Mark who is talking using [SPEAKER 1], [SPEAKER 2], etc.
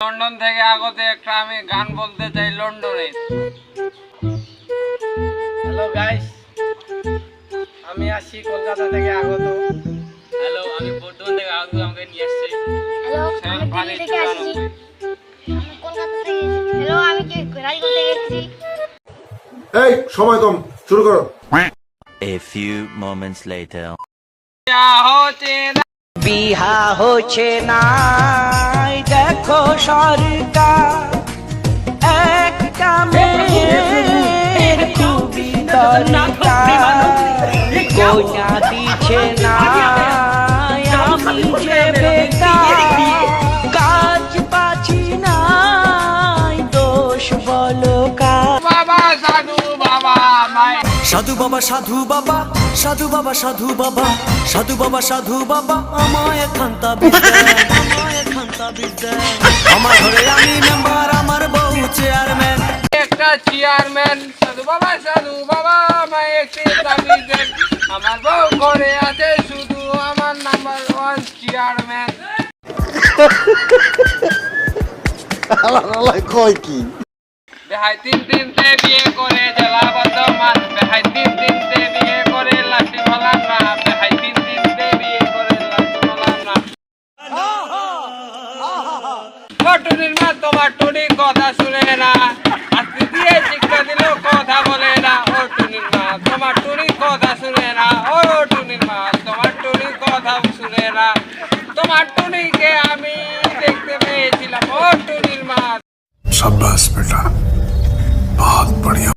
[SPEAKER 1] London থেকে আগত একটা আমি গান বলতে চাই লন্ডনে।
[SPEAKER 2] হ্যালো গাইস আমি আসছি কলকাতা থেকে আগত।
[SPEAKER 1] হ্যালো আমি বর্ধমান থেকে আগত আমাকে নিয়ে এসছে
[SPEAKER 3] হ্যালো
[SPEAKER 1] হ্যাঁ,
[SPEAKER 3] আমি
[SPEAKER 1] পানি
[SPEAKER 3] দিল্লি থেকে আসছি। আমি কলকাতা থেকে হ্যালো আমি কি রাজগঞ্জ থেকে এসেছি?
[SPEAKER 4] এই সময় কম শুরু করো।
[SPEAKER 5] A few moments later.
[SPEAKER 1] হচ্ছে না
[SPEAKER 6] বিহা হচ্ছে না। সরকার একটা মেয়ের খুবই দরকার কন্যা দিচ্ছে না আমি যে বেকার কাজ পাচ্ছি না দোষ বলো
[SPEAKER 1] বাবা সাধু বাবা
[SPEAKER 7] সাধু বাবা সাধু বাবা সাধু বাবা সাধু বাবা সাধু বাবা সাধু বাবা আমায় খান্তা বিদ্যা আমায় খান্তা বিদ্যা। আমার ঘরে আমি মেম্বার আমার বউ চেয়ারম্যান
[SPEAKER 1] একটা চেয়ারম্যান সাধু বাবা সাধু বাবা আমায় একটি দাবি দেন। আমার বউ ঘরে আছে শুধু আমার নাম্বার ওয়ান চেয়ারম্যান
[SPEAKER 4] কয় কি?
[SPEAKER 1] বেহাই তিন তিনটে বিয়ে করে জেলা ঘটনির মা তোমার টুনির কথা শুনে না আর তৃতীয় শিক্ষা দিলেও কথা বলে না ও টুনির মা তোমার টুনির কথা শুনে না ও টুনির মা তোমার টুনির কথা শুনে না তোমার টুনিকে আমি দেখতে পেয়েছিলাম ও টুনির মা
[SPEAKER 4] সাব্বাস বেটা বহুত বড়িয়া